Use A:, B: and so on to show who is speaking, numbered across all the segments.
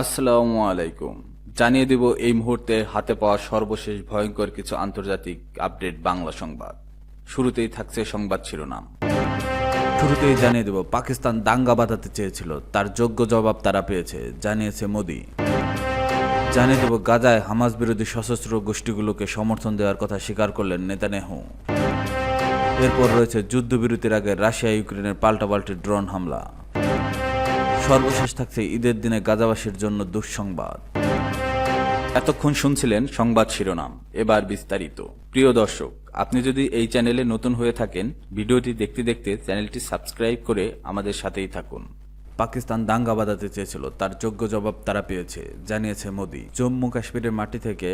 A: আসসালামু আলাইকুম। জানিয়ে দেব এই মুহূর্তে হাতে পাওয়া সর্বশেষ ভয়ঙ্কর কিছু আন্তর্জাতিক আপডেট বাংলা সংবাদ। শুরুতেই থাকছে সংবাদ শিরোনাম। শুরুতেই জানিয়ে দেব, পাকিস্তান দাঙ্গা বাঁধাতে চেয়েছিল, তার যোগ্য জবাব তারা পেয়েছে, জানিয়েছে মোদি। জানিয়ে দেব, গাজায় হামাস বিরোধী সশস্ত্র গোষ্ঠীগুলোকে সমর্থন দেওয়ার কথা স্বীকার করলেন নেতানেহু। এরপর রয়েছে যুদ্ধবিরতির আগে রাশিয়া ইউক্রেনের পাল্টাপাল্টি ড্রোন হামলা। সর্বশেষ থাকছে ঈদের দিনে গাজাবাসীর জন্য দুঃসংবাদ। এতক্ষণ শুনছিলেন সংবাদ শিরোনাম, এবার বিস্তারিত। প্রিয় দর্শক, আপনি যদি এই চ্যানেলে নতুন হয়ে থাকেন, ভিডিওটি দেখতে দেখতে চ্যানেলটি সাবস্ক্রাইব করে আমাদের সাথেই থাকুন। পাকিস্তান দাঙ্গা বাঁধাতে চেয়েছিল, তার যোগ্য জবাব তারা পেয়েছে, জানিয়েছে মোদি। জম্মু কাশ্মীরের মাটি থেকে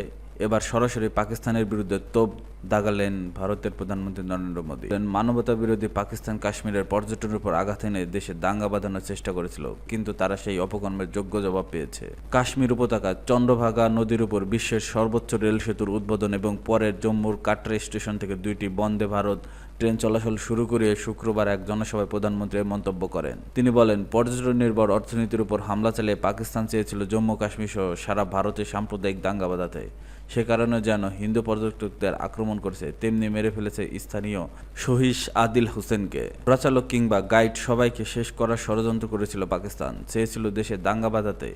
A: এবার সরাসরি পাকিস্তানের বিরুদ্ধে তোপ দাগালেন ভারতের প্রধানমন্ত্রী নরেন্দ্র মোদী। মানবতা বিরোধী পাকিস্তান কাশ্মীরের পর্যটনের উপর আঘাত এনে দেশে দাঙ্গা বাঁধানোর চেষ্টা করেছিল, কিন্তু তারা সেই অপকর্মের যোগ্য জবাব পেয়েছে। কাশ্মীর উপত্যকা চন্দ্রভাগা নদীর উপর বিশ্বের সর্বোচ্চ রেল সেতুর উদ্বোধন এবং পরের জম্মুর কাটরা স্টেশন থেকে দুইটি বন্দে ভারত ট্রেন চলাচল শুরু করে শুক্রবার এক জনসভায় প্রধানমন্ত্রী মন্তব্য করেন। তিনি বলেন, পর্যটন নির্ভর অর্থনীতির উপর হামলা চালিয়ে পাকিস্তান চেয়েছিল জম্মু কাশ্মীর সহ সারা ভারতে সাম্প্রদায়িক দাঙ্গা বাঁধাতে। সে কারণে যেন হিন্দু পর্যটকদের আক্রমণ করেছে, তেমনি মেরে ফেলেছে স্থানীয় সহিস আদিল হোসেনকে। প্রচালক কিংবা গাইড সবাইকে শেষ করার ষড়যন্ত্র করেছিল পাকিস্তান, চেয়েছিল দেশে দাঙ্গা বাঁধাতে।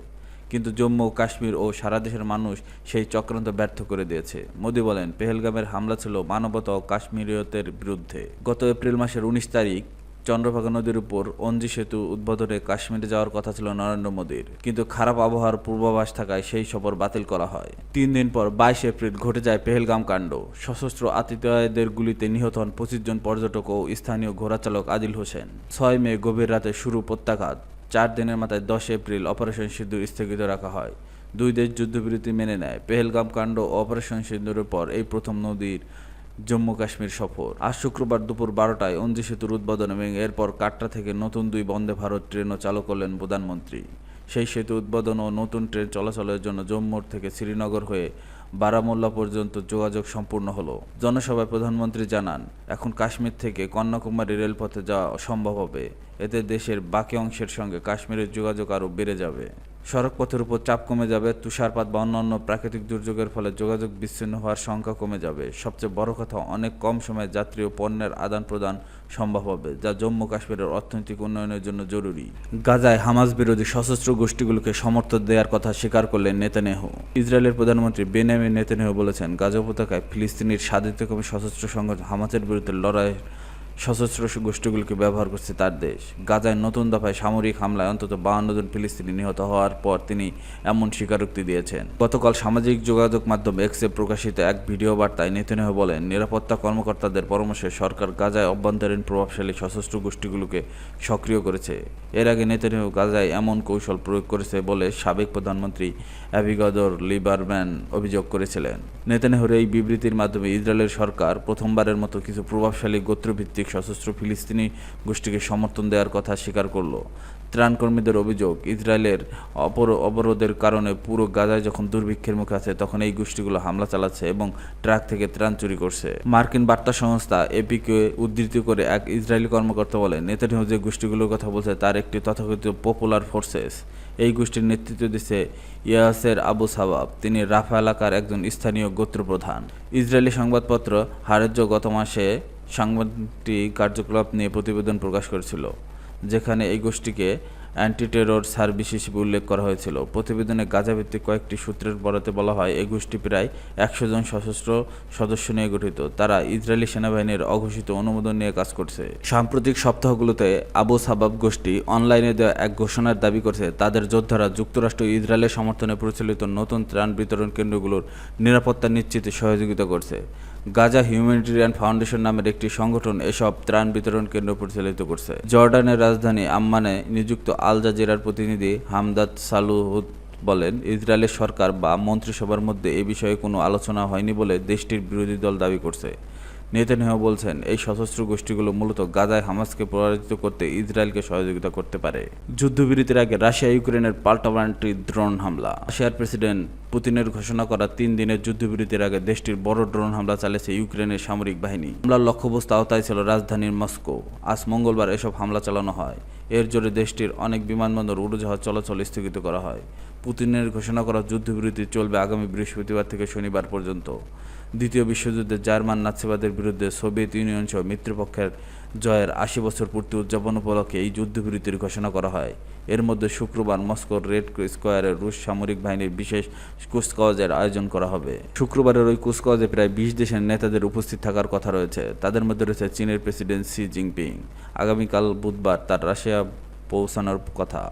A: কিন্তু জম্মু কাশ্মীর ও সারা দেশের মানুষ সেই চক্রান্ত ব্যর্থ করে দিয়েছে। মোদি বলেন, পেহেলগামের হামলা ছিল মানবতা ও কাশ্মীরীয়তের বিরুদ্ধে। গত এপ্রিল মাসের উনিশ তারিখ চন্দ্রভাগা নদীর উপর অঞ্জি সেতু উদ্বোধনে কাশ্মীরে যাওয়ার কথা ছিল নরেন্দ্র মোদীর। কিন্তু খারাপ আবহাওয়ার পূর্বাভাস থাকায় সেই সফর বাতিল করা হয়। তিন দিন পর বাইশ এপ্রিল ঘটে যায় পেহেলগাম কাণ্ড। সশস্ত্র আতিথেয়দের গুলিতে নিহত হন পঁচিশ জন পর্যটক ও স্থানীয় ঘোড়াচালক আদিল হোসেন। ছয় মে গভীর রাতে শুরু প্রত্যাঘাত। চার দিনের মাথায় দশ এপ্রিল অপারেশন সিঁদুর স্থগিত রাখা হয়। দুই দেশ যুদ্ধবিরতি মেনে নেয়। পেহেলগাম কাণ্ড ও অপারেশন সিঁদুরের পর এই প্রথম নদীর জম্মু কাশ্মীর সফর। আজ শুক্রবার দুপুর বারোটায় অঞ্জি সেতুর উদ্বোধন এবং এরপর কাটরা থেকে নতুন দুই বন্দে ভারত ট্রেনও চালু করলেন প্রধানমন্ত্রী। সেই সেতু উদ্বোধন ও নতুন ট্রেন চলাচলের জন্য জম্মুর থেকে শ্রীনগর হয়ে বারামুল্লা পর্যন্ত যোগাযোগ সম্পূর্ণ হলো। জনসভায় প্রধানমন্ত্রী জানান, এখন কাশ্মীর থেকে কন্যাকুমারী রেলপথে যাওয়া সম্ভব হবে। এতে দেশের বাকি অংশের সঙ্গে কাশ্মীরের যোগাযোগ আরও বেড়ে যাবে। সড়কপথের উপর চাপ কমে যাবে, তুষারপাত বা অন্যান্য প্রাকৃতিক দুর্যোগের ফলে যোগাযোগ বিচ্ছিন্ন হওয়ার সংখ্যা কমে যাবে। সবচেয়ে বড় কথা, অনেক কম সময়ে যাত্রী ও পণ্যের আদান প্রদান সম্ভব হবে, যা জম্মু কাশ্মীরের অর্থনৈতিক উন্নয়নের জন্য জরুরি। গাজায় হামাস বিরোধী সশস্ত্র গোষ্ঠীগুলোকে সমর্থন দেওয়ার কথা স্বীকার করলেন নেতানেহু ইসরায়েলের প্রধানমন্ত্রী বেনিয়ামিন নেতানেহু বলেছেন, গাজা উপত্যকায় ফিলিস্তিনির স্বাধীনতাকামী সশস্ত্র সংগঠন হামাসের বিরুদ্ধে লড়াই সশস্ত্র গোষ্ঠীগুলোকে ব্যবহার করছে তার দেশ। গাজায় নতুন দফায় সামরিক হামলায় অন্তত বাহান্ন জন ফিলিস্তিনি নিহত হওয়ার পর তিনি এমন স্বীকারোক্তি দিয়েছেন। গতকাল সামাজিক যোগাযোগ মাধ্যম এক্সে প্রকাশিত এক ভিডিও বার্তায় নেতনেহ বলেন, নিরাপত্তা কর্মকর্তাদের পরামর্শে সরকার গাজায় অভ্যন্তরীণ প্রভাবশালী সশস্ত্র গোষ্ঠীগুলোকে সক্রিয় করেছে। এর আগে নেতনেহ গাজায় এমন কৌশল প্রয়োগ করেছে বলে সাবেক প্রধানমন্ত্রী অ্যাভিগদর লিবারম্যান অভিযোগ করেছিলেন। নেতানেহর এই বিবৃতির মাধ্যমে ইসরায়েলের সরকার প্রথমবারের মতো কিছু প্রভাবশালী গোত্রভিত্তিক সশস্ত্র ফিলিস্তিনি গোষ্ঠীকে সমর্থন দেওয়ার কথা স্বীকার করল। ত্রাণকর্মীদের অভিযোগ, ইসরায়েলের অপর অবরোধের কারণে পুরো গাজায় যখন দুর্ভিক্ষের মুখে আছে, তখন এই গোষ্ঠীগুলো হামলা চালাচ্ছে এবং ট্রাক থেকে ত্রাণ চুরি করছে। মার্কিন বার্তা সংস্থা এপিকে উদ্ধৃতি করে এক ইসরায়েলি কর্মকর্তা বলেন, নেতানিয়াহু যে গোষ্ঠীগুলোর কথা বলছে তার একটি তথাকথিত পপুলার ফোর্সেস এই গোষ্ঠীর নেতৃত্ব দিচ্ছে ইয়াসের আবু সাবাব। তিনি রাফা এলাকার একজন স্থানীয় গোত্রপ্রধান। ইসরায়েলি সংবাদপত্র হারেজ্য গত মাসে সাংবাদিক কার্যকলাপ নিয়ে প্রতিবেদন প্রকাশ করেছিল, যেখানে এই গোষ্ঠীকে অ্যান্টি টেরর সার্ভিস হিসেবে উল্লেখ করা হয়েছিল। প্রতিবেদনে গাজাভিত্তিক কয়েকটি সূত্রের বরাতে বলা হয়, এই গোষ্ঠী প্রায় একশো জন সশস্ত্র সদস্য নিয়ে গঠিত। তারা ইসরায়েলি সেনাবাহিনীর অঘোষিত অনুমোদন নিয়ে কাজ করছে। সাম্প্রতিক সপ্তাহগুলোতে আবু সাবাব গোষ্ঠী অনলাইনে দেওয়া এক ঘোষণার দাবি করছে, তাদের যোদ্ধারা যুক্তরাষ্ট্র ইসরায়েলের সমর্থনে পরিচালিত নতুন ত্রাণ বিতরণ কেন্দ্রগুলোর নিরাপত্তা নিশ্চিতে সহযোগিতা করছে। গাজা হিউম্যানিটেরিয়ান ফাউন্ডেশন নামের একটি সংগঠন এসব ত্রাণ বিতরণ কেন্দ্র পরিচালিত করছে। জর্ডানের রাজধানী আম্মানে নিযুক্ত আল জাজিরার প্রতিনিধি হামদাদ সালুহুদ বলেন, ইসরায়েলের সরকার বা মন্ত্রিসভার মধ্যে এ বিষয়ে কোনো আলোচনা হয়নি বলে দেশটির বিরোধী দল দাবি করছে। নেতানিয়াহু বলছেন, এই সশস্ত্র গোষ্ঠীগুলো মূলত গাজায় হামাসকে পরাজিত করতে ইসরায়েলকে সহযোগিতা করতে পারে। যুদ্ধবিরতির আগে রাশিয়া ইউক্রেনের পাল্টাপাল্টি ড্রোন হামলা। রাশিয়ার প্রেসিডেন্ট পুতিনের ঘোষণা করা তিন দিনের যুদ্ধবিরতির আগে দেশটির বড় ড্রোন হামলা চালিয়েছে ইউক্রেনের সামরিক বাহিনী। হামলার লক্ষ্যবস্তু আওতায় ছিল রাজধানীর মস্কো। আজ মঙ্গলবার এসব হামলা চালানো হয়। এর জোরে দেশটির অনেক বিমানবন্দর উড়োজাহাজ চলাচল স্থগিত করা হয়। পুতিনের ঘোষণা করা যুদ্ধবিরতি চলবে আগামী বৃহস্পতিবার থেকে শনিবার পর্যন্ত। দ্বিতীয় বিশ্বযুদ্ধে জার্মান নাৎসিবাদের বিরুদ্ধে সোভিয়েত ইউনিয়ন সহ মিত্রপক্ষের জয়ের আশি বছর পূর্তি উদযাপন উপলক্ষে এই যুদ্ধবিরতির ঘোষণা করা হয়। এর মধ্যে শুক্রবার মস্কোর রেড স্কোয়ারে রুশ সামরিক বাহিনীর বিশেষ কুচকাওয়াজের আয়োজন করা হবে। শুক্রবারের ওই কুচকাওয়াজে প্রায় বিশ দেশের নেতাদের উপস্থিত থাকার কথা রয়েছে। তাদের মধ্যে রয়েছে চীনের প্রেসিডেন্ট সি জিনপিং। আগামীকাল বুধবার তার রাশিয়া পৌঁছানোর কথা।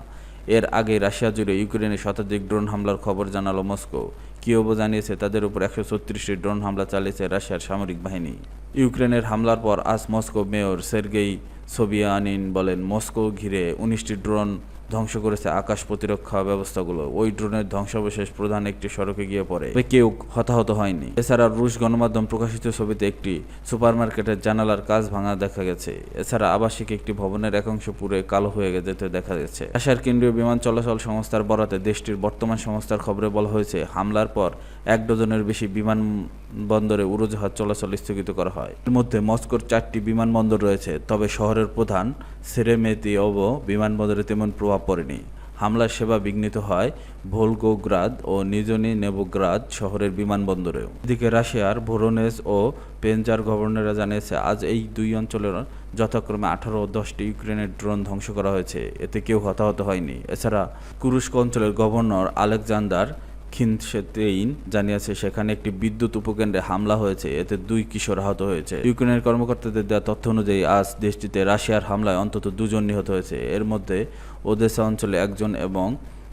A: এর আগে রাশিয়া জুড়ে ইউক্রেনে শতাধিক ড্রোন হামলার খবর জানালো মস্কো। কিয়েভও জানিয়েছে, তাদের উপর একশো ছত্রিশটি ড্রোন হামলা চালিয়েছে রাশিয়ার সামরিক বাহিনী। ইউক্রেনের হামলার পর আজ মস্কো মেয়র সের্গেই সোবিয়ানিন বলেন, মস্কো ঘিরে উনিশটি ড্রোন ধ্বংস করেছে আকাশ প্রতিরক্ষা ব্যবস্থাগুলো। ওই ড্রোনের ধ্বংসাবশেষ প্রধান একটি সড়কে গিয়ে পড়ে। কেউ হতাহত হয়নি। এছাড়া রুশ গণমাধ্যম প্রকাশিত ছবিতে একটি সুপারমার্কেটের জানালার কাজ ভাঙা দেখা গেছে। এছাড়া আবাসিক একটি ভবনের একাংশ পুরে কালো হয়ে যেতে দেখা গেছে। রাশিয়ার কেন্দ্রীয় বিমান চলাচল সংস্থার বরাতে দেশটির বর্তমান সংস্থার খবরে বলা হয়েছে, হামলার পর এক ডজনের বেশি বিমানবন্দরে উড়োজাহাজ চলাচল স্থগিত করা হয়। এর মধ্যে মস্কোর চারটি বিমানবন্দর রয়েছে, তবে শহরের প্রধান সেরেমেতিওভ বিমানবন্দরে তেমন প্রভাব পড়েনি। হামলার সেবা বিঘ্নিত হয় ভোলগোগ্রাদ ও নিজনি নেবোগ্রাদ শহরের বিমানবন্দরেও। এদিকে রাশিয়ার ভোরোনেস ও পেনজার গভর্নররা জানিয়েছে, আজ এই দুই অঞ্চলের যথাক্রমে আঠারো ও দশটি ইউক্রেনের ড্রোন ধ্বংস করা হয়েছে। এতে কেউ হতাহত হয়নি। এছাড়া কুরুস্ক অঞ্চলের গভর্নর আলেকজান্ডার খিনসেতেইন জানিয়েছে, সেখানে একটি বিদ্যুৎ উপকেন্দ্রে হামলা হয়েছে। এতে দুই কিশোর আহত হয়েছে। ইউক্রেনের কর্মকর্তাদের দেওয়া তথ্য অনুযায়ী, আজ দেশটিতে রাশিয়ার হামলায় অন্তত দুজন নিহত হয়েছে। এর মধ্যে ওদেসা অঞ্চলে একজন এবং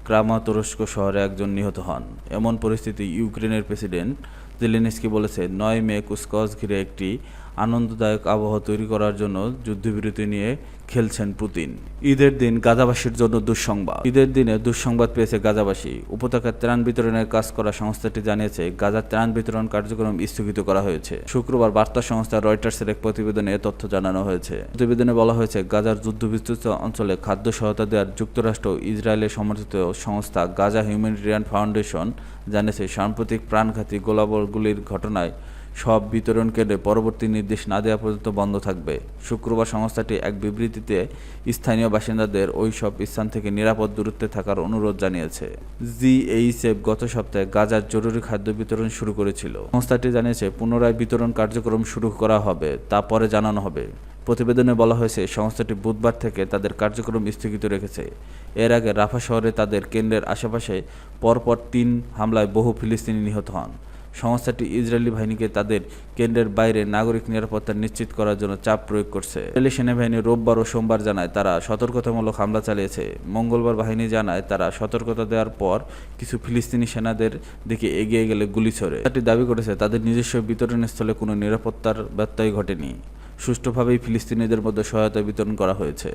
A: ক্রামাতরস্ক শহরে একজন নিহত হন। এমন পরিস্থিতি ইউক্রেনের প্রেসিডেন্ট জেলেনস্কি বলেছে, নয় মে কুসকজ ঘিরে একটি আনন্দদায়ক আবহাওয়া তৈরি করার জন্য যুদ্ধবিরতি নিয়ে খেলছেন পুতিন। ঈদের দিন গাজাবাসীর জন্য দুঃসংবাদ। ঈদের দিনে দুঃসংবাদ পেয়েছে গাজাবাসী। উপত্যকার ত্রাণ বিতরণের কাজ করা সংস্থাটি জানিয়েছে গাজার ত্রাণ বিতরণ কার্যক্রম স্থগিত করা হয়েছে। শুক্রবার বার্তা সংস্থা রয়টার্সের এক প্রতিবেদনে এ তথ্য জানানো হয়েছে। প্রতিবেদনে বলা হয়েছে, গাজার যুদ্ধবিস্তৃত অঞ্চলে খাদ্য সহায়তা দেওয়ার যুক্তরাষ্ট্র ইসরায়েলের সমর্থিত সংস্থা গাজা হিউম্যানিটেরিয়ান ফাউন্ডেশন জানিয়েছে, সাম্প্রতিক প্রাণঘাতী গোলাবরগুলির ঘটনায় সব বিতরণ কেন্দ্রে পরবর্তী নির্দেশ না দেওয়া পর্যন্ত বন্ধ থাকবে। শুক্রবার সংস্থাটি এক বিবৃতিতে স্থানীয় বাসিন্দাদের ওই সব স্থান থেকে নিরাপদ দূরত্বে থাকার অনুরোধ জানিয়েছে। জিএইচএফ গত সপ্তাহে গাজার জরুরি খাদ্য বিতরণ শুরু করেছিল। সংস্থাটি জানিয়েছে, পুনরায় বিতরণ কার্যক্রম শুরু করা হবে, তা পরে জানানো হবে। প্রতিবেদনে বলা হয়েছে, সংস্থাটি বুধবার থেকে তাদের কার্যক্রম স্থগিত রেখেছে। এর আগে রাফা শহরে তাদের কেন্দ্রের আশেপাশে পরপর তিন হামলায় বহু ফিলিস্তিনি নিহত হন। সংস্থাটি ইসরায়েলি বাহিনীকে তাদের কেন্দ্রের বাইরে নাগরিক নিরাপত্তা নিশ্চিত করার জন্য চাপ প্রয়োগ করছে। ইসরায়েলি সেনাবাহিনী রোববার ও সোমবার জানায় তারা সতর্কতামূলক হামলা চালিয়েছে। মঙ্গলবার বাহিনী জানায় তারা সতর্কতা দেওয়ার পর কিছু ফিলিস্তিনি সেনাদের দিকে এগিয়ে গেলে গুলি ছড়ে। তাটি দাবি করেছে, তাদের নিজস্ব বিতরণস্থলে কোনো নিরাপত্তার ব্যত্যয় ঘটেনি। সুষ্ঠুভাবেই ফিলিস্তিনিদের মধ্যে সহায়তা বিতরণ করা হয়েছে।